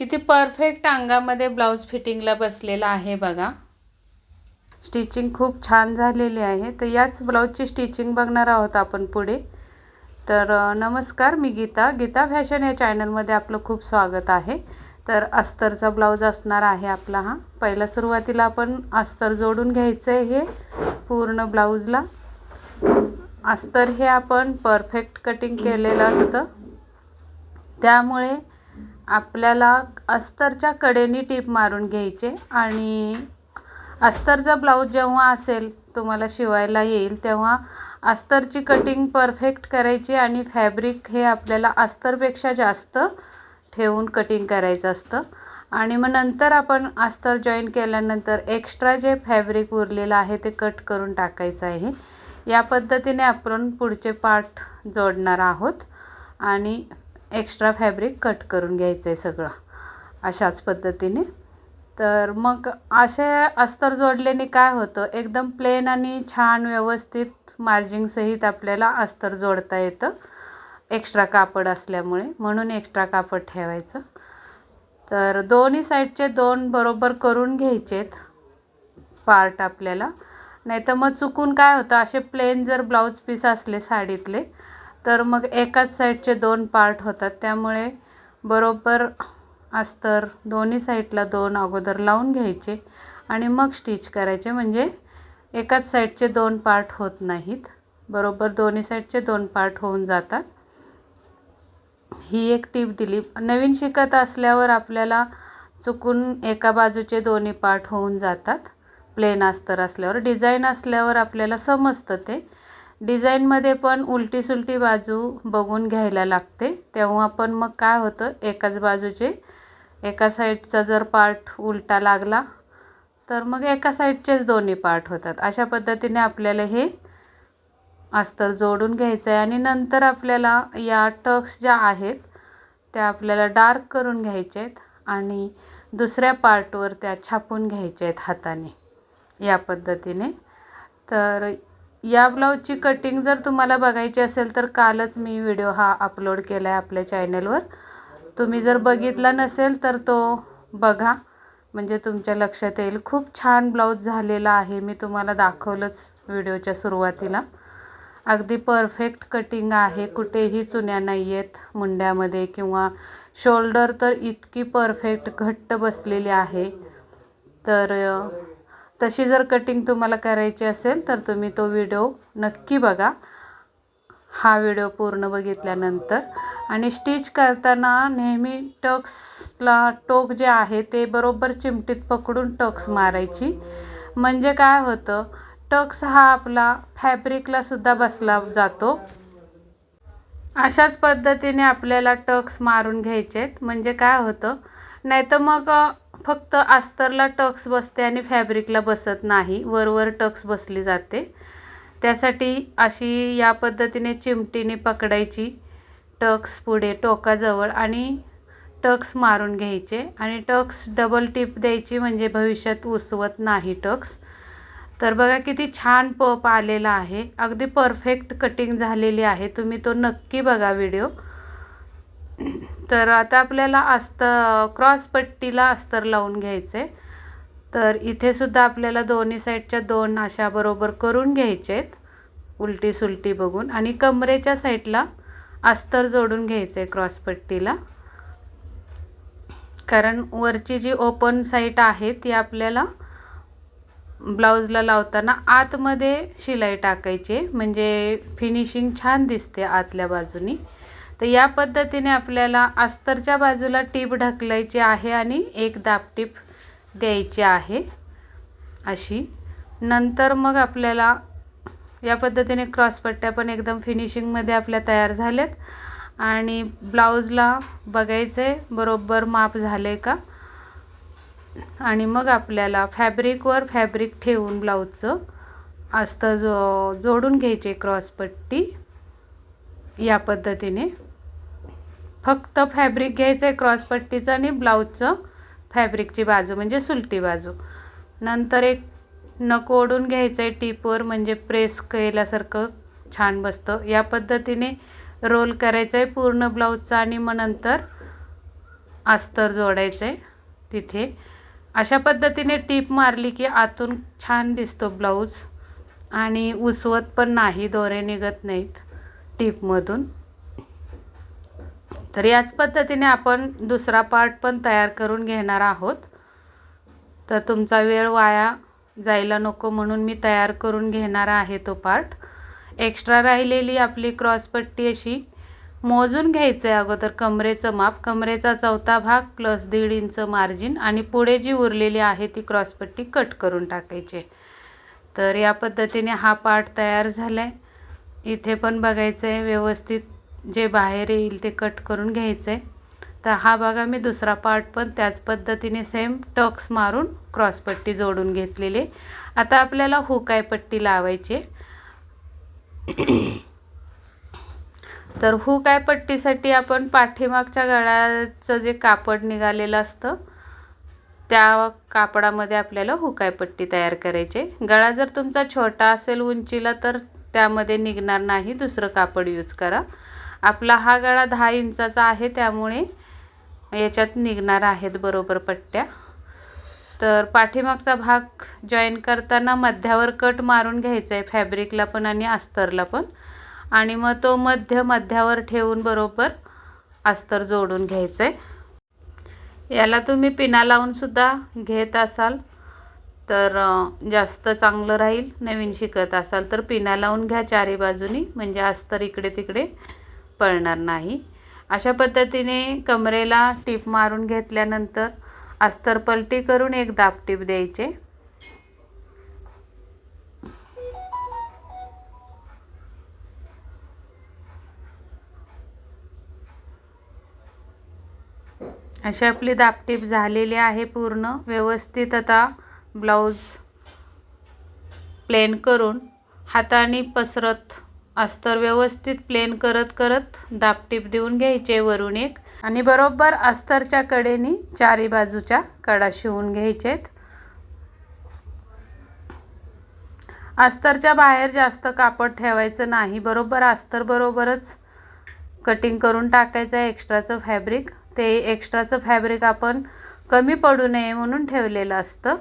किती परफेक्ट अंगामध्ये ब्लाऊज फिटिंगला बसलेला आहे बघा. स्टिचिंग खूप छान झालेली आहे. तर याच ब्लाऊजची स्टिचिंग बघणार आहोत आपण पुढे. तर नमस्कार मी गीता. गीता फॅशन या चॅनलमध्ये आपलं खूप स्वागत आहे. तर अस्तरचा ब्लाऊज असणार आहे आपला हा. पहिला सुरुवातीला आपण अस्तर जोडून घ्यायचं आहे हे पूर्ण ब्लाऊजला अस्तर हे आपण परफेक्ट कटिंग केलेलं असतं. त्यामुळे आपल्याला अस्तरच्या कडेनी टीप मारून घ्यायचे आणि अस्तरचा ब्लाऊज जेव्हा असेल तुम्हाला शिवायला येईल तेव्हा अस्तरची कटिंग परफेक्ट करायची आणि फॅब्रिक हे आपल्याला अस्तरपेक्षा जास्त ठेवून कटिंग करायचं असतं. आणि मग नंतर आपण अस्तर जॉईन केल्यानंतर एक्स्ट्रा जे फॅब्रिक उरलेलं आहे ते कट करून टाकायचं आहे. या पद्धतीने आपण पुढचे पार्ट जोडणार आहोत. आणि एक्स्ट्रा फॅब्रिक कट करून घ्यायचं आहे सगळं अशाच पद्धतीने. तर मग असे अस्तर जोडल्याने काय होतं? एकदम प्लेन आणि छान व्यवस्थित मार्जिंगसहित आपल्याला अस्तर जोडता येतं. एक्स्ट्रा कापड असल्यामुळे. म्हणून एक्स्ट्रा कापड ठेवायचं. तर दोन्ही साईडचे दोन बरोबर करून घ्यायचेत पार्ट आपल्याला. नाही तर मग चुकून काय होतं? असे प्लेन जर ब्लाऊज पीस असले साडीतले तर मग एकाच साईडचे दोन पार्ट होतात. त्यामुळे बरोबर अस्तर दोन्ही साईडला दोन अगोदर लावून घ्यायचे आणि मग स्टिच करायचे. म्हणजे एकाच साईडचे दोन पार्ट होत नाहीत. बरोबर दोन्ही साईडचे दोन पार्ट होऊन जातात. ही एक टीप दिली. नवीन शिकत असल्यावर आपल्याला चुकून एका बाजूचे दोन्ही पार्ट होऊन जातात. प्लेन अस्तर असल्यावर. डिझाईन असल्यावर आपल्याला समजतं ते. डिझाईनमध्ये पण उलटी सुलटी बाजू बघून घ्यायला लागते. तेव्हा पण मग काय होतं एकाच बाजूचे एका साईडचा जर पार्ट उलटा लागला तर मग एका साईडचेच दोन्ही पार्ट होतात. अशा पद्धतीने आपल्याला हे अस्तर जोडून घ्यायचं आहे आणि नंतर आपल्याला या टक्स ज्या आहेत त्या आपल्याला डार्क करून घ्यायच्या आहेत आणि दुसऱ्या पार्टवर त्या छापून घ्यायच्या आहेत हाताने. या पद्धतीने. तर या ब्लाऊजची कटिंग जर तुम्हाला बघायची असेल तर कालच मी व्हिडिओ हा अपलोड केला आहे आपल्या चॅनलवर तुम्ही जर बघितला नसेल तर तो बघा. म्हणजे तुमच्या लक्षात येईल. खूप छान ब्लाऊज झालेला आहे. मी तुम्हाला दाखवलंच व्हिडिओच्या सुरुवातीला. अगदी परफेक्ट कटिंग आहे. कुठेही चुन्या नाही आहेत मुंड्यामध्ये किंवा शोल्डर तर इतकी परफेक्ट घट्ट बसलेली आहे. तर तशी जर कटिंग तुम्हाला करायची असेल तर तुम्ही तो व्हिडिओ नक्की बघा. हा व्हिडिओ पूर्ण बघितल्यानंतर. आणि स्टिच करताना नेहमी टक्सला टोक जे आहे ते बरोबर चिमटीत पकडून टक्स मारायची. म्हणजे काय होतं टक्स हा आपला फॅब्रिकला सुद्धा बसला जातो. अशाच पद्धतीने आपल्याला टक्स मारून घ्यायचे आहेत म्हणजे काय होतं नाही तर मग फक्त अस्तरला टक्स बसते आणि फॅब्रिकला बसत नाही वरवर टक्स बसली जाते. त्यासाठी अशी या पद्धतीने चिमटीने पकडायची टक्स पुढे टोकाजवळ आणि टक्स मारून घ्यायचे आणि टक्स डबल टिप द्यायची म्हणजे भविष्यात उसवत नाही टक्स. तर बघा किती छान पप आलेला आहे. अगदी परफेक्ट कटिंग झालेली आहे. तुम्ही तो नक्की बघा व्हिडिओ तर आता आपल्याला अस्तर क्रॉस पट्टीला अस्तर लावून घ्यायचे. तर इथे सुद्धा आपल्याला दोन्ही साईडच्या दोन अशा बरोबर करून घ्यायचे आहेत उलटी सुलटी बघून. आणि कमरेच्या साईडला अस्तर जोडून घ्यायचं आहे क्रॉस पट्टीला. कारण वरची जी ओपन साईट आहे ती आपल्याला ब्लाऊजला लावताना आतमध्ये शिलाई टाकायची आहे. म्हणजे फिनिशिंग छान दिसते आतल्या बाजूनी. तर या पद्धतीने आपल्याला अस्तरच्या बाजूला टीप ढकलायची आहे आणि एक दाबटीप द्यायची आहे. अशी. नंतर मग आपल्याला या पद्धतीने क्रॉसपट्ट्या पण एकदम फिनिशिंगमध्ये आपल्या तयार झाल्यात. आणि ब्लाऊजला बघायचं आहे बरोबर माप झालं आहे का? आणि मग आपल्याला फॅब्रिकवर फॅब्रिक ठेवून ब्लाऊजचं अस्तर जो जोडून घ्यायचे क्रॉसपट्टी या पद्धतीने. फक्त फॅब्रिक घ्यायचं आहे क्रॉसपट्टीचं आणि ब्लाऊजचं फॅब्रिकची बाजू म्हणजे सुलटी बाजू. नंतर एक नको ओढून घ्यायचं आहे टीपवर म्हणजे प्रेस केल्यासारखं छान बसतं. या पद्धतीने रोल करायचं आहे पूर्ण ब्लाऊजचा आणि मग नंतर अस्तर जोडायचं आहे तिथे. अशा पद्धतीने टीप मारली की आतून छान दिसतो ब्लाऊज आणि उसवत पण नाही दोरे निघत नाहीत टीपमधून. तर याच पद्धतीने आपण दुसरा पार्ट पण तयार करून घेणार आहोत. तर तुमचा वेळ वाया जायला नको म्हणून मी तयार करून घेणार आहे तो पार्ट एक्स्ट्रा राहिलेली आपली क्रॉसपट्टी अशी. मोजून घ्यायचं आहे अगोदर कमरेचं माप. कमरेचा चौथा भाग प्लस दीड इंच मार्जिन आणि पुढे जी उरलेली आहे ती क्रॉसपट्टी कट करून टाकायची. तर या पद्धतीने हा पार्ट तयार झाला आहे इथे पण बघायचं आहे व्यवस्थित जे बाहेर येईल ते कट करून घ्यायचं आहे तर हा बघा मी दुसरा पार्ट पण त्याच पद्धतीने सेम टक्स मारून क्रॉसपट्टी जोडून घेतलेली. आता आपल्याला हुकाय पट्टी लावायची तर हुकाय पट्टीसाठी आपण पाठीमागच्या गळ्याचं जे कापड निघालेलं असतं त्या कापडामध्ये आपल्याला हुकाय पट्टी तयार करायची गळा जर तुमचा छोटा असेल उंचीला तर त्यामध्ये निघणार नाही. दुसरं कापड यूज करा. आपला हा गळा दहा इंचाचा आहे त्यामुळे याच्यात निघणार आहेत बरोबर पट्ट्या. तर पाठीमागचा भाग जॉईन करताना मध्यावर कट मारून घ्यायचा आहे फॅब्रिकला पण आणि अस्तरला पण. आणि मग तो मध्य मध्यावर ठेवून बरोबर अस्तर जोडून घ्यायचं आहे याला तुम्ही पिना लावूनसुद्धा घेत असाल तर जास्त चांगलं राहील. नवीन शिकत असाल तर पिना लावून घ्या चारी बाजूनी. म्हणजे अस्तर इकडे तिकडे पळणार नाही. अशा पद्धतीने कमरेला टीप मारून घेतल्यानंतर अस्तर पलटी करून एक दाबटीप द्यायचे. अशी आपली दापटीप झालेली आहे पूर्ण. व्यवस्थित आता ब्लाऊज प्लेन करून हाताने पसरत अस्तर व्यवस्थित प्लेन करत करत दापटीप देऊन घ्यायचे वरून एक. आणि बरोबर अस्तरच्या कडेने चारी बाजूच्या कडा शिवून घ्यायचेत. अस्तरच्या बाहेर जास्त कापड ठेवायचं नाही. बरोबर अस्तर बरोबरच कटिंग करून टाकायचं आहे एक्स्ट्राचं फॅब्रिक ते एक्स्ट्राचं फॅब्रिक आपण कमी पडू नये म्हणून ठेवलेलं असतं.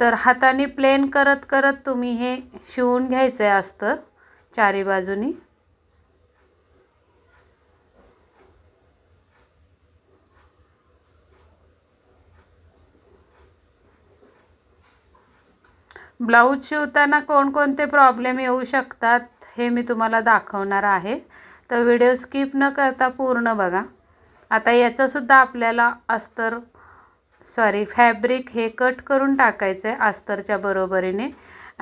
तर हाताने प्लेन करत करत तुम्ही हे शिवून घ्यायचं आहे अस्तर. चारी बाजूनी. ब्लाऊज शिवताना कोणकोणते प्रॉब्लेम येऊ शकतात हे मी तुम्हाला दाखवणार आहे. तर व्हिडिओ स्किप न करता पूर्ण बघा. आता याचंसुद्धा आपल्याला अस्तर सॉरी फॅब्रिक हे कट करून टाकायचं आहे अस्तरच्या बरोबरीने.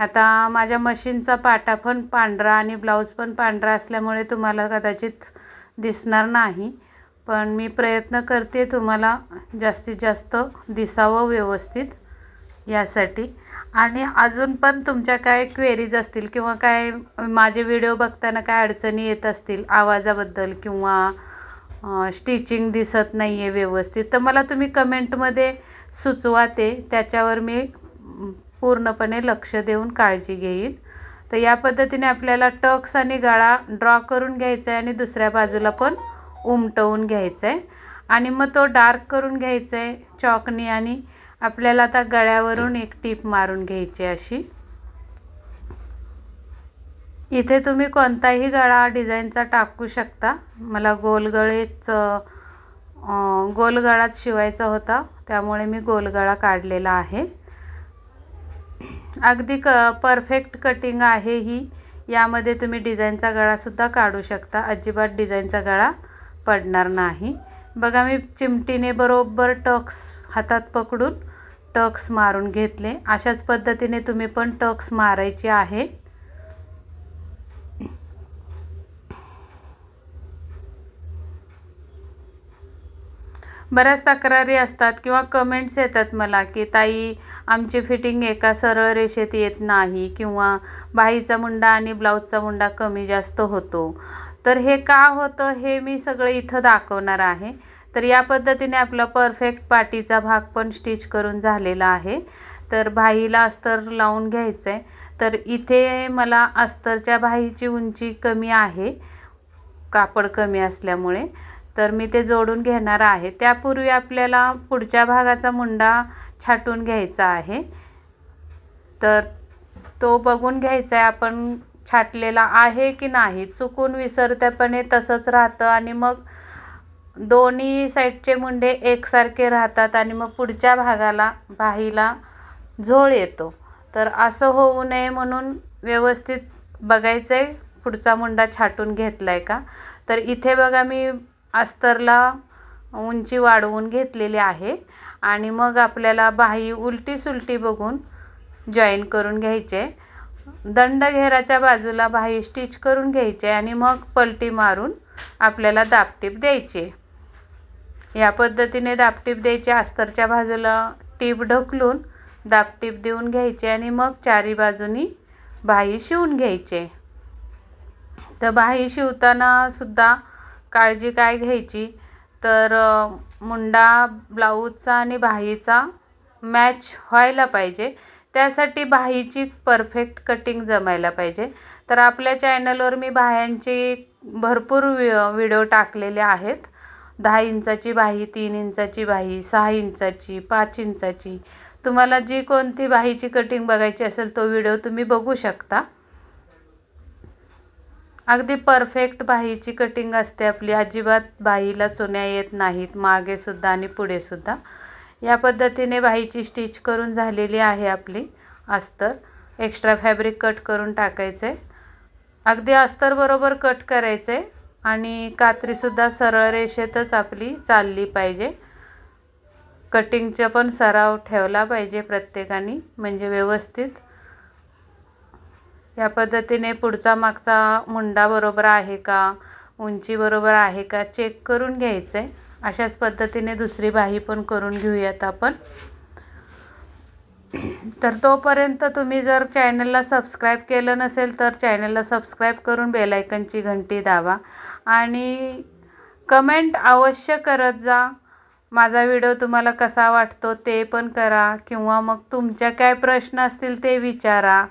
आता माझ्या मशीनचा पाटा पण पांढरा आणि ब्लाऊज पण पांढरा असल्यामुळे तुम्हाला कदाचित दिसणार नाही. पण मी प्रयत्न करते तुम्हाला जास्तीत जास्त दिसावं व्यवस्थित यासाठी. आणि अजून पण तुमच्या काय क्वेरीज असतील किंवा काय माझे व्हिडिओ बघताना काय अडचणी येत असतील आवाजाबद्दल किंवा स्टिचिंग दिसत नाही आहे व्यवस्थित तर मला तुम्ही कमेंटमध्ये सुचवा ते. त्याच्यावर मी पूर्णपणे लक्ष देऊन काळजी घेईन तर या पद्धतीने आपल्याला टक्स आणि गळा ड्रॉ करून घ्यायचा आहे आणि दुसऱ्या बाजूला पण उमटवून घ्यायचं आहे आणि मग तो डार्क करून घ्यायचा आहे चॉकनी आणि आपल्याला आता गळ्यावरून एक टीप मारून घ्यायची अशी. इथे तुम्ही कोणताही गळा डिझाईनचा टाकू शकता. मला गोलगळेच गोलगळाच शिवायचा होता. त्यामुळे मी गोलगळा काढलेला आहे. अगदी क परफेक्ट कटिंग आहे ही. यामध्ये तुम्ही डिझाईनचा गळासुद्धा काढू शकता. अजिबात डिझाईनचा गळा पडणार नाही. बघा मी चिमटीने बरोबर टक्स हातात पकडून टक्स मारून घेतले. अशाच पद्धतीने तुम्ही पण टक्स मारायचे आहे. बऱ्याच तक्रारी असतात किंवा कमेंट्स येतात मला की ताई आमची फिटिंग एका सरळ रेषेत येत नाही किंवा बाहीचा मुंडा आणि ब्लाऊजचा मुंडा कमी जास्त होतो. तर हे का होतं हे मी सगळं इथं दाखवणार आहे. तर या पद्धतीने आपला परफेक्ट पाटीचा भाग पण स्टिच करून झालेला आहे. तर बाहीला अस्तर लावून घ्यायचं आहे तर इथे मला अस्तरच्या बाहीची उंची कमी आहे. कापड कमी असल्यामुळे. तर मी ते जोडून घेणार आहे. त्यापूर्वी आपल्याला पुढच्या भागाचा मुंडा छाटून घ्यायचा आहे. तर तो बघून घ्यायचा आहे आपण छाटलेला आहे की नाही. चुकून विसरत्यापणे तसंच राहतं आणि मग दोन्ही साईडचे मुंडे एकसारखे राहतात आणि मग पुढच्या भागाला बाहीला झोळ येतो. तर असं होऊ नये म्हणून व्यवस्थित बघायचं आहे पुढचा मुंडा छाटून घेतला आहे का? तर इथे बघा मी अस्तरला उंची वाढवून घेतलेली आहे. आणि मग आपल्याला बाही उलटी सुलटी बघून जॉईन करून घ्यायचे. दंडघेराच्या बाजूला बाही स्टिच करून घ्यायचे आणि मग पलटी मारून आपल्याला दापटीप द्यायची. या पद्धतीने दापटीप द्यायची. अस्तरच्या बाजूला टीप ढकलून दापटीप देऊन घ्यायचे आणि मग चारी बाजूनी बाही शिवून घ्यायचे. तर बाही शिवताना सुद्धा काळजी काय घ्यायची? तर मुंडा ब्लाऊजचा आणि बाहीचा मॅच व्हायला पाहिजे. त्यासाठी बाहीची परफेक्ट कटिंग जमायला पाहिजे. तर आपल्या चॅनलवर मी बाह्यांची भरपूर वि व्हिडिओ टाकलेले आहेत. दहा इंचाची बाही तीन इंचाची बाही सहा इंचाची पाच इंचाची. तुम्हाला जी कोणती बाहीची कटिंग बघायची असेल तो व्हिडिओ तुम्ही बघू शकता. अगदी परफेक्ट बाहीची कटिंग असते आपली. अजिबात बाहीला चुन्या येत नाहीत. मागेसुद्धा आणि पुढेसुद्धा या पद्धतीने बाहीची स्टिच करून झालेली आहे आपली अस्तर. एक्स्ट्रा फॅब्रिक कट करून टाकायचं. आहे अगदी अस्तरबरोबर कट करायचं आहे आणि कात्रीसुद्धा सरळ रेषेतच आपली चालली पाहिजे. कटिंगचा पण सराव ठेवला पाहिजे प्रत्येकाने. म्हणजे व्यवस्थित या पद्धतीने पुढचा मागचा मुंडा बरोबर आहे का? उंची बरोबर आहे का? चेक करून घ्यायचं आहे अशाच पद्धतीने दुसरी बाही पण करून घेऊयात आपण. तर तोपर्यंत तुम्ही जर चॅनलला सबस्क्राईब केलं नसेल तर चॅनलला सबस्क्राईब करून बेलायकनची घंटी दाबा आणि कमेंट अवश्य करत जा. माझा व्हिडिओ तुम्हाला कसा वाटतो ते पण करा किंवा मग तुमच्या काय प्रश्न असतील ते विचारा.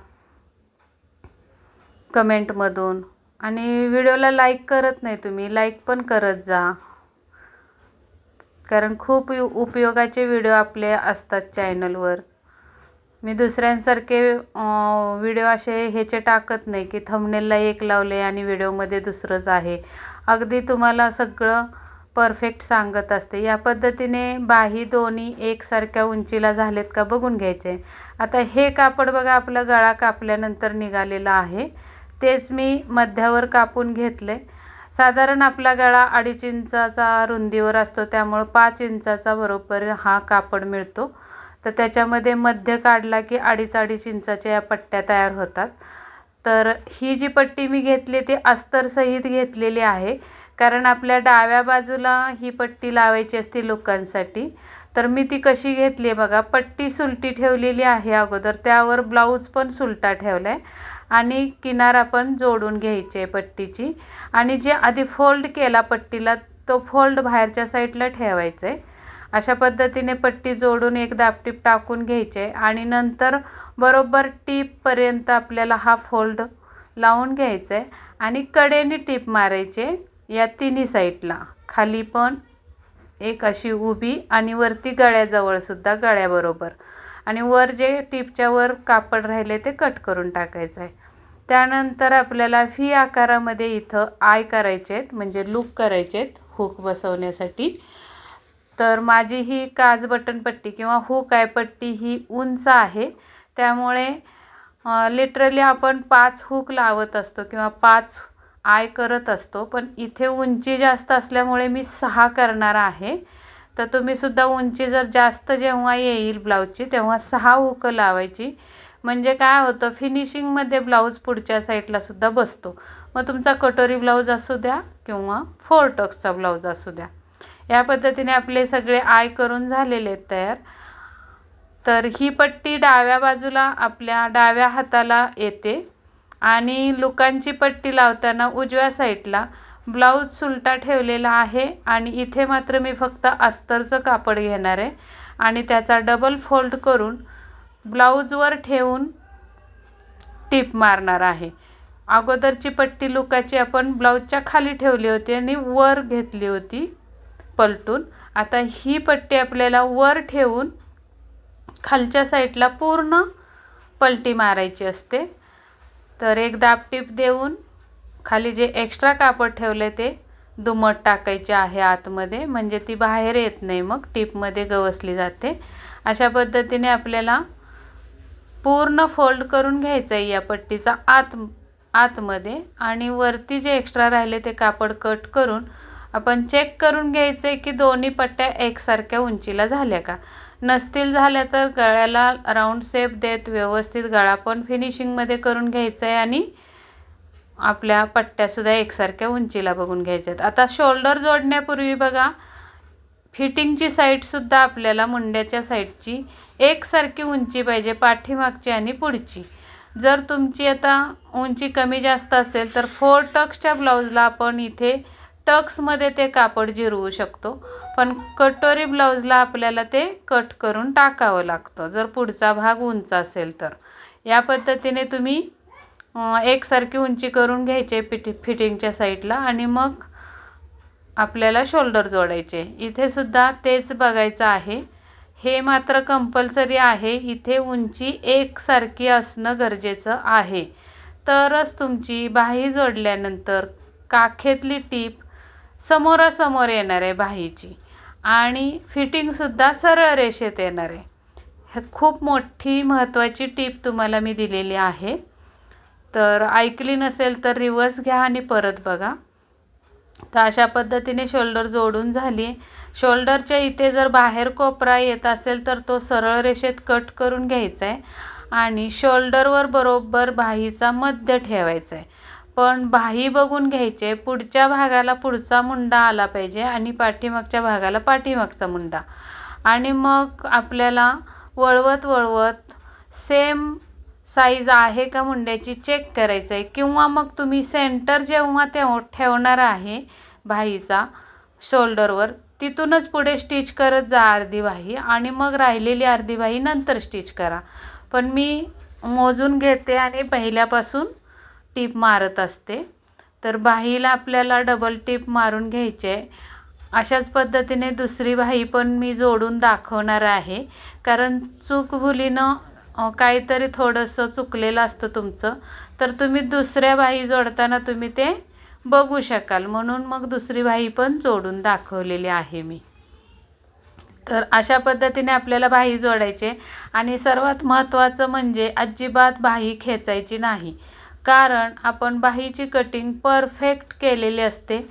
कमेंटमधून. आणि व्हिडिओला लाईक करत नाही तुम्ही लाईक पण करत जा. कारण खूप उपयोगाचे व्हिडिओ आपले असतात चॅनलवर मी दुसऱ्यांसारखे व्हिडिओ असे ह्याचे टाकत नाही की थंबनेलला एक लावले आणि व्हिडिओमध्ये दुसरंच आहे. अगदी तुम्हाला सगळं परफेक्ट सांगत असते. या पद्धतीने बाही दोन्ही एकसारख्या उंचीला झालेत का बघून घ्यायचे. आता हे कापड बघा आपलं गळा कापल्यानंतर निघालेलं आहे. तेच मी मध्यावर कापून घेतले. साधारण आपला गळा अडीच इंचाचा रुंदीवर असतो त्यामुळं पाच इंचाचा बरोबर हा कापड मिळतो. तर त्याच्यामध्ये मध्य काढला की अडीच अडीच इंचाच्या या पट्ट्या तयार होतात. तर ही जी पट्टी मी घेतली ती अस्तरसहित घेतलेली आहे कारण आपल्या डाव्या बाजूला ही पट्टी लावायची असते लोकांसाठी तर मी ती कशी घेतली आहे बघा पट्टी सुलटी ठेवलेली आहे अगोदर त्यावर ब्लाऊज पण सुलटा ठेवला आहे आणि किनार आपण जोडून घ्यायची आहे पट्टीची. आणि जे आधी फोल्ड केला पट्टीला तो फोल्ड बाहेरच्या साईडला ठेवायचा. आहे अशा पद्धतीने पट्टी जोडून एक दापटीप टाकून घ्यायचे. आणि नंतर बरोबर टीपपर्यंत आपल्याला हा फोल्ड लावून घ्यायचा. आहे आणि कडेने टीप मारायचे या तिन्ही साईडला खाली पण एक अशी उभी आणि वरती गळ्याजवळसुद्धा गळ्याबरोबर. आणि वर जे टिपच्या वर कापड राहिले ते कट करून टाकायचं आहे. त्यानंतर आपल्याला फी आकारामध्ये इथं आय करायचे आहेत म्हणजे लूक करायचे आहेत हुक बसवण्यासाठी. तर माझी ही काज बटन पट्टी किंवा हुक आय पट्टी ही उंच आहे. त्यामुळे लिटरली आपण पाच हुक लावत असतो किंवा पाच आय करत असतो पण इथे उंची जास्त असल्यामुळे मी सहा करणार आहे. तर तुम्हीसुद्धा उंची जर जास्त जेव्हा येईल ब्लाऊजची तेव्हा सहा हुकं लावायची. म्हणजे काय होतं फिनिशिंगमध्ये ब्लाऊज पुढच्या साईडलासुद्धा बसतो. मग तुमचा कटोरी ब्लाऊज असू द्या किंवा फोर टक्सचा ब्लाऊज असू द्या. या पद्धतीने आपले सगळे आय करून झालेले आहेत तयार. तर ही पट्टी डाव्या बाजूला आपल्या डाव्या हाताला येते. आणि लुकांची पट्टी लावताना उजव्या साईडला ब्लाऊज सुलटा ठेवलेला आहे आणि इथे मात्र मी फक्त अस्तरचं कापड घेणार आहे. आणि त्याचा डबल फोल्ड करून ब्लाऊजवर ठेवून टीप मारणार आहे. अगोदरची पट्टी लुकाची आपण ब्लाऊजच्या खाली ठेवली होती आणि वर घेतली होती पलटून. आता ही पट्टी आपल्याला वर ठेवून खालच्या साईडला पूर्ण पलटी मारायची असते. तर एक दाबटीप देऊन खाली जे एक्स्ट्रा कापड ठेवले ते दुमट टाकायचे आहे आतमध्ये. म्हणजे ती बाहेर येत नाही मग टीपमध्ये गवसली जाते. अशा पद्धतीने आपल्याला पूर्ण फोल्ड करून घ्यायचं आहे या पट्टीचा आत आतमध्ये. आणि वरती जे एक्स्ट्रा राहिले ते कापड कट करून आपण चेक करून घ्यायचं आहे की दोन्ही पट्ट्या एकसारख्या उंचीला झाल्या का? नसतील झाल्या तर गळ्याला राऊंड शेप देत व्यवस्थित गळा पण फिनिशिंगमध्ये करून घ्यायचं आहे आणि आपल्या पट्ट्यासुद्धा एकसारख्या उंचीला बघून घ्यायच्यात. आता शोल्डर जोडण्यापूर्वी बघा फिटिंगची साईडसुद्धा आपल्याला मुंड्याच्या साईडची एकसारखी उंची पाहिजे पाठीमागची आणि पुढची. जर तुमची आता उंची कमी जास्त असेल तर फोर टक्सच्या ब्लाऊजला आपण इथे टक्समध्ये ते कापड जिरवू शकतो. पण कटोरी ब्लाऊजला आपल्याला ते कट करून टाकावं लागतं. जर पुढचा भाग उंच असेल तर. या पद्धतीने तुम्ही एकसारखी उंची करून घ्यायचे पिटी फिटिंगच्या साईडला आणि मग आपल्याला शोल्डर जोडायचे. इथे सुद्धा तेच बघायचं आहे. हे मात्र कंपल्सरी आहे. इथे उंची एकसारखी असणं गरजेचं आहे. तरच तुमची बाही जोडल्यानंतर काखेतली टीप समोरासमोर येणार आहे बाहीची आणि फिटिंगसुद्धा सरळ रेषेत येणार आहे. खूप मोठी महत्त्वाची टीप तुम्हाला मी दिलेली आहे. तर ऐकली नसेल तर रिवर्स घ्या आणि परत बघा. तर अशा पद्धतीने शोल्डर जोडून झाली. शोल्डरच्या इथे जर बाहेर कोपरा येत असेल तर तो सरळ रेषेत कट करून घ्यायचा आहे आणि शोल्डरवर बरोबर बाहीचा मध्य ठेवायचा आहे पण बाही बघून घ्यायचे पुढच्या भागाला पुढचा मुंडा आला पाहिजे आणि पाठीमागच्या भागाला पाठीमागचा मुंडा. आणि मग आपल्याला वळवत वळवत सेम साईज आहे का मुंड्याची चेक करायचं आहे किंवा मग तुम्ही सेंटर जेव्हा तेव ठेवणार आहे बाहीचा शोल्डरवर तिथूनच पुढे स्टिच करत जा अर्धी बाही आणि मग राहिलेली अर्धी बाही नंतर स्टिच करा. पण मी मोजून घेते आणि पहिल्यापासून टीप मारत असते. तर बाहीला आपल्याला डबल टीप मारून घ्यायचे आहे अशाच पद्धतीने दुसरी बाही पण मी जोडून दाखवणार आहे. कारण चूकभुलीनं काहीतरी थोडंसं चुकलेलं असतं तुमचं. तर तुम्ही दुसऱ्या बाही जोडताना तुम्ही ते बघू शकाल. म्हणून मग दुसरी बाही पण जोडून दाखवलेली आहे मी. तर अशा पद्धतीने आपल्याला बाही जोडायचे. आणि सर्वात महत्त्वाचं म्हणजे अजिबात बाही खेचायची नाही. कारण आपण बाहीची कटिंग परफेक्ट केलेली असते.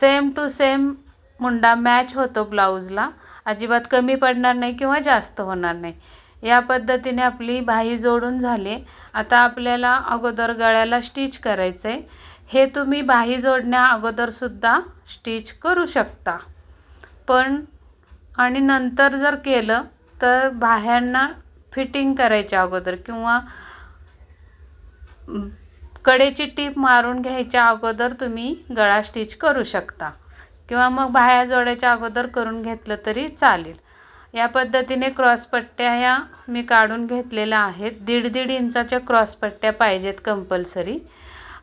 सेम टू सेम मुंडा मॅच होतो ब्लाऊजला. अजिबात कमी पडणार नाही किंवा जास्त होणार नाही. या पद्धतीने आपली बाही जोडून झाली. आता आपल्याला अगोदर गळ्याला स्टिच करायचं आहे हे तुम्ही बाही जोडण्या अगोदरसुद्धा स्टिच करू शकता. पण आणि नंतर जर केलं तर बाह्यांना फिटिंग करायच्या अगोदर किंवा कडेची टीप मारून घ्यायच्या अगोदर तुम्ही गळा स्टिच करू शकता. किंवा मग बाह्या जोडायच्या अगोदर करून घेतलं तरी चालेल. या पद्धतीने क्रॉसपट्ट्या ह्या मी काढून घेतलेल्या आहेत. दीड दीड इंचाच्या क्रॉसपट्ट्या पाहिजेत कंपल्सरी.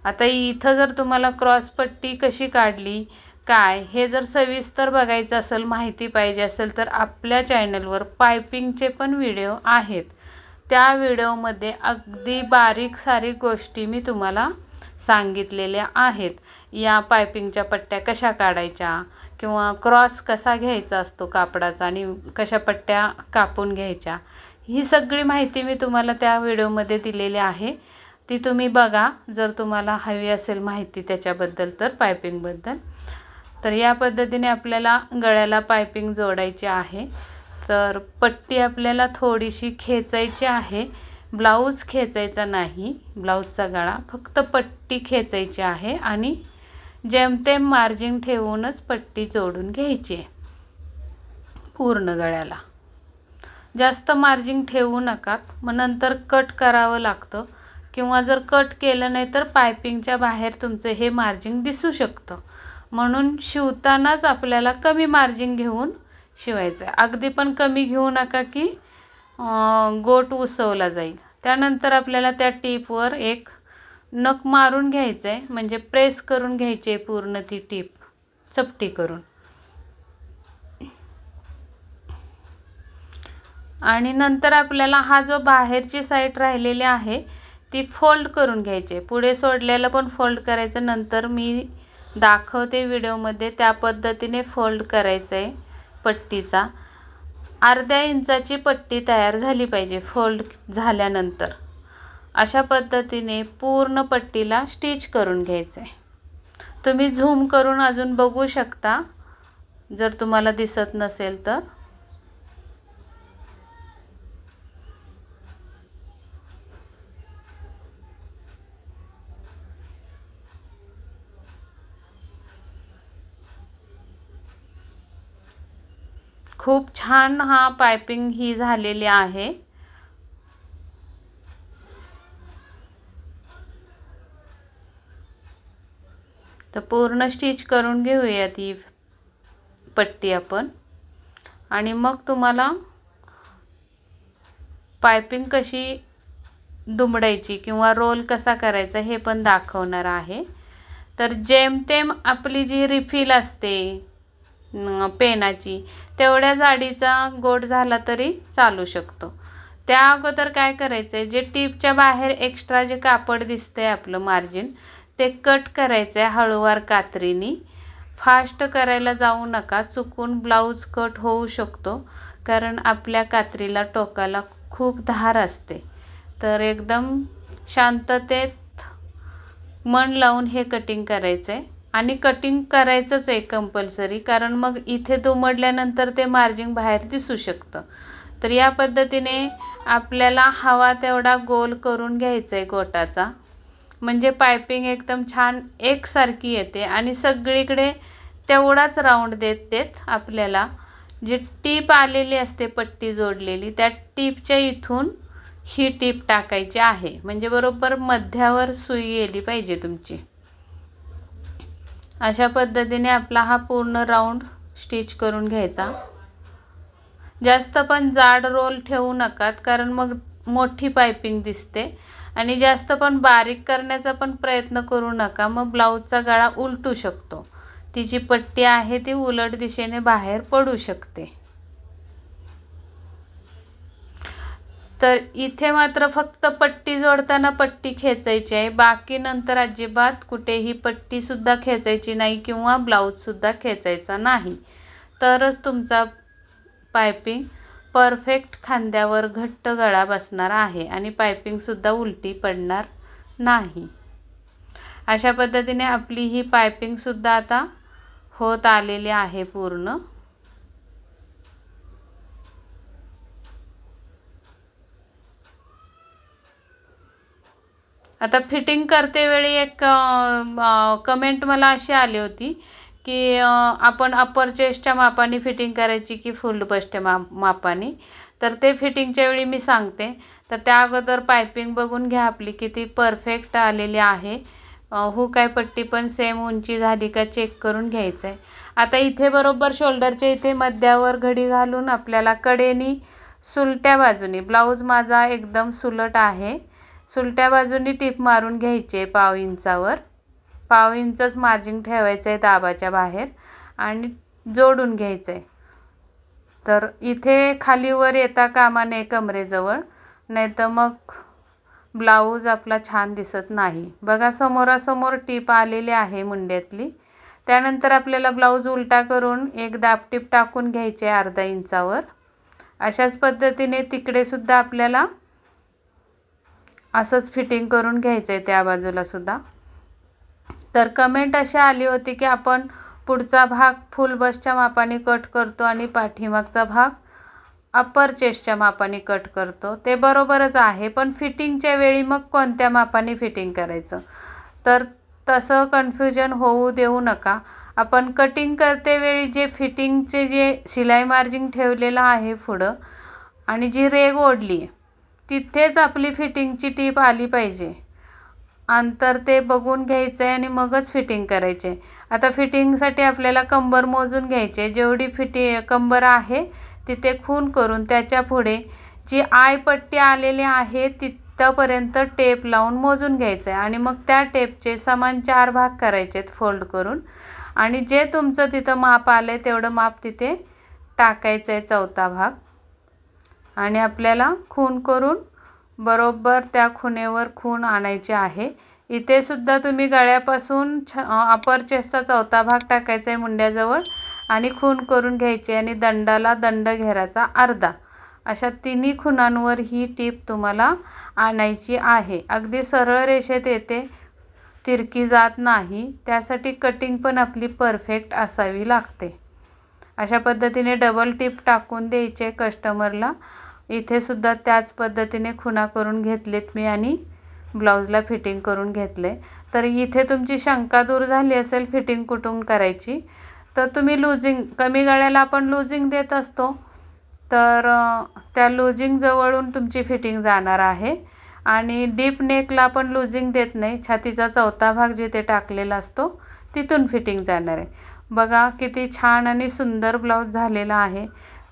आता इथं जर तुम्हाला क्रॉसपट्टी कशी काढली काय हे जर सविस्तर बघायचं असेल माहिती पाहिजे असेल तर आपल्या चॅनलवर पायपिंगचे पण व्हिडिओ आहेत. त्या व्हिडिओमध्ये अगदी बारीक सारीक गोष्टी मी तुम्हाला सांगितलेल्या आहेत. या पायपिंगच्या पट्ट्या कशा काढायच्या किंवा क्रॉस कसा घ्यायचा असतो कापडाचा आणि कशा पट्ट्या कापून घ्यायच्या ही सगळी माहिती मी तुम्हाला त्या व्हिडिओमध्ये दिलेली आहे. ती तुम्ही बघा जर तुम्हाला हवी असेल माहिती त्याच्याबद्दल तर पायपिंगबद्दल. तर या पद्धतीने आपल्याला गळ्याला पायपिंग जोडायची आहे. तर पट्टी आपल्याला थोडीशी खेचायची आहे. ब्लाऊज खेचायचा नाही ब्लाऊजचा गळा फक्त पट्टी खेचायची आहे आणि जेमतेम मार्जिन ठेवूनच पट्टी जोडून घ्यायची आहे. पूर्ण गळ्याला. जास्त मार्जिन ठेवू नका मग नंतर कट करावं लागतं किंवा जर कट केलं नाही तर पायपिंगच्या बाहेर तुमचं हे मार्जिन दिसू शकतं. म्हणून शिवतानाच आपल्याला कमी मार्जिन घेऊन शिवायचं आहे अगदी पण कमी घेऊ नका की गोट उसवला जाईल. त्यानंतर आपल्याला त्या टीपवर एक नख मारून घ्यायचं आहे म्हणजे प्रेस करून घ्यायची आहे पूर्ण ती टीप चपटी करून. आणि नंतर आपल्याला हा जो बाहेरची साईड राहिलेली आहे ती फोल्ड करून घ्यायची आहे पुढे सोडलेलं पण फोल्ड करायचं नंतर मी दाखवते व्हिडिओमध्ये त्या पद्धतीने फोल्ड करायचं आहे पट्टीचा. अर्ध्या इंचाची पट्टी तयार झाली पाहिजे फोल्ड झाल्यानंतर. अशा पद्धतीने पूर्ण पट्टीला स्टिच करून घ्यायचं आहे तुम्ही झूम करून अजून बघू शकता. जर तुम्हाला दिसत नसेल तर. खूप छान हा पायपिंग ही झालेली आहे. तर पूर्ण स्टिच करून घेऊया ती पट्टी आपण. आणि मग तुम्हाला पायपिंग कशी दुमडायची किंवा रोल कसा करायचा हे पण दाखवणार आहे. तर जेमतेम आपली जी रिफिल असते पेनाची तेवढ्या जाडीचा गोट झाला तरी चालू शकतो. त्या अगोदर काय करायचं आहे जे टीपच्या बाहेर एक्स्ट्रा जे कापड दिसतंय आपलं मार्जिन ते कट करायचं आहे हळूवार कात्रीनी. फास्ट करायला जाऊ नका चुकून ब्लाऊज कट होऊ शकतो कारण आपल्या कात्रीला टोकाला खूप धार असते. तर एकदम शांततेत मन लावून हे कटिंग करायचं आहे आणि कटिंग करायचंच आहे कंपल्सरी कारण मग इथे दुमडल्यानंतर ते मार्जिंग बाहेर दिसू शकतं. तर या पद्धतीने आपल्याला हवा तेवढा गोल करून घ्यायचा आहे गोटाचा. म्हणजे पायपिंग एकदम छान एकसारखी येते आणि सगळीकडे तेवढाच राऊंड देत देत आपल्याला जी टीप आलेली असते पट्टी जोडलेली त्या टीपच्या इथून ही टीप टाकायची आहे. म्हणजे बरोबर मध्यावर सुई गेली पाहिजे तुमची. अशा पद्धतीने आपला हा पूर्ण राऊंड स्टिच करून घ्यायचा. जास्त पण जाड रोल ठेवू नकात कारण मग मोठी पायपिंग दिसते. आणि जास्त पण बारीक करण्याचा पण प्रयत्न करू नका. मग ब्लाऊजचा गळा उलटू शकतो. ती जी पट्टी आहे ती उलट दिशेने बाहेर पडू शकते. तर इथे मात्र फक्त पट्टी जोडताना पट्टी खेचायची आहे. बाकी नंतर अजिबात कुठेही पट्टीसुद्धा खेचायची नाही किंवा ब्लाऊजसुद्धा खेचायचा नाही. तरच तुमचा पायपिंग परफेक्ट खांद्यावर घट्ट गळा बसणार आहे आणि पायपिंगसुद्धा उलटी पडणार नाही. अशा पद्धतीने आपली ही पायपिंगसुद्धा आता होत आलेली आहे पूर्ण. आता फिटिंग करते वेळी एक कमेंट मला अशी आली होती की आपण अप्पर चेस्टच्या मापाने फिटिंग करायची की फुल बस्टच्या मा मापाने? तर ते फिटिंगच्या वेळी मी सांगते. तर त्या अगोदर पायपिंग बघून घ्या आपली किती परफेक्ट आलेली आहे. हू हो, काय पट्टी पण सेम उंची झाली का चेक करून घ्यायचं आहे आता इथे बरोबर शोल्डरच्या इथे मध्यावर घडी घालून आपल्याला कडेनी सुलट्या बाजूनी ब्लाऊज माझा एकदम सुलट आहे. सुलट्या बाजूनी टीप मारून घ्यायची आहे पाव इंचावर. पाव इंचच मार्जिन ठेवायचं आहे दाबाच्या बाहेर आणि जोडून घ्यायचं आहे तर इथे खालीवर येता कामा नये कमरेजवळ नाही तर मग ब्लाऊज आपला छान दिसत नाही. बघा समोरासमोर टीप आलेली आहे मुंड्यातली. त्यानंतर आपल्याला ब्लाऊज उलटा करून एक दाबटीप टाकून घ्यायचे अर्धा इंचावर. अशाच पद्धतीने तिकडेसुद्धा आपल्याला असंच फिटिंग करून घ्यायचं आहे त्या बाजूलासुद्धा तर कमेंट अशी आली होती की आपण पुढचा भाग फुल बसच्या मापाने कट करतो आणि पाठीमागचा भाग अप्पर चेस्टच्या मापाने कट करतो. ते बरोबरच आहे पण फिटिंगच्या वेळी मग कोणत्या मापाने फिटिंग करायचं? तर तसं कन्फ्युजन होऊ देऊ नका. आपण कटिंग करते वेळी जे फिटिंगचे जे शिलाई मार्जिन ठेवलेलं आहे पुढं आणि जी रेग ओढली तिथेच आपली फिटिंगची टीप आली पाहिजे. अंतर ते बघून घ्यायचं आहे आणि मगच फिटिंग करायचे आता फिटिंगसाठी आपल्याला कंबर मोजून घ्यायचे जेवढी फिटी कंबर आहे तिथे खून करून त्याच्या पुढे जी आयपट्टी आलेली आहे तिथपर्यंत टेप लावून मोजून घ्यायचं आहे आणि मग त्या टेपचे समान चार भाग करायचे आहेत फोल्ड करून. आणि जे तुमचं तिथं माप आलं आहे तेवढं माप तिथे टाकायचं आहे चौथा भाग. आणि आपल्याला खून करून बरोबर त्या खुणेवर खून आणायची आहे. इथे सुद्धा तुम्ही गळ्यापासून छ अपर चेस्टचा चौथा भाग टाकायचा आहे मुंड्याजवळ आणि खून करून घ्यायची आणि दंडाला दंड घेराचा अर्धा. अशा तिन्ही खुणांवर ही टीप तुम्हाला आणायची आहे. अगदी सरळ रेषेत येते तिरकी जात नाही. त्यासाठी कटिंग पण आपली परफेक्ट असावी लागते. अशा पद्धतीने डबल टिप टाकून द्यायचे कस्टमरला इथे सुद्धा त्याच पद्धतीने खुणा करून घेतलेत मी आणि ब्लाऊजला फिटिंग करून घेतले. तर इथे तुमची शंका दूर झाली असेल फिटिंग कुठून करायची तर तुम्ही लुझिंग कमी गळ्याला आपण लुझिंग देत असतो. तर त्या लुझिंग जवळून तुमची फिटिंग जाणार आहे. आणि डीप नेकला आपण लुझिंग देत नाही. छातीचा चौथा भाग जिथे टाकलेला असतो तिथून फिटिंग जाणार आहे. बघा किती छान आणि सुंदर ब्लाऊज झालेला आहे.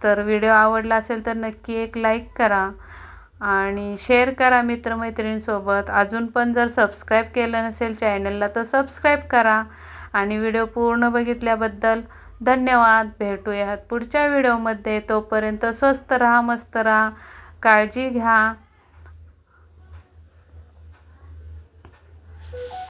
तर व्हिडिओ आवडला असेल तर नक्की एक लाईक करा आणि शेअर करा मित्रमैत्रिणींसोबत. अजून पण जर सबस्क्राईब केलं नसेल चॅनलला तर सबस्क्राईब करा आणि व्हिडिओ पूर्ण बघितल्याबद्दल धन्यवाद. भेटूयात पुढच्या व्हिडिओमध्ये. तोपर्यंत स्वस्त राहा मस्त राहा काळजी घ्या.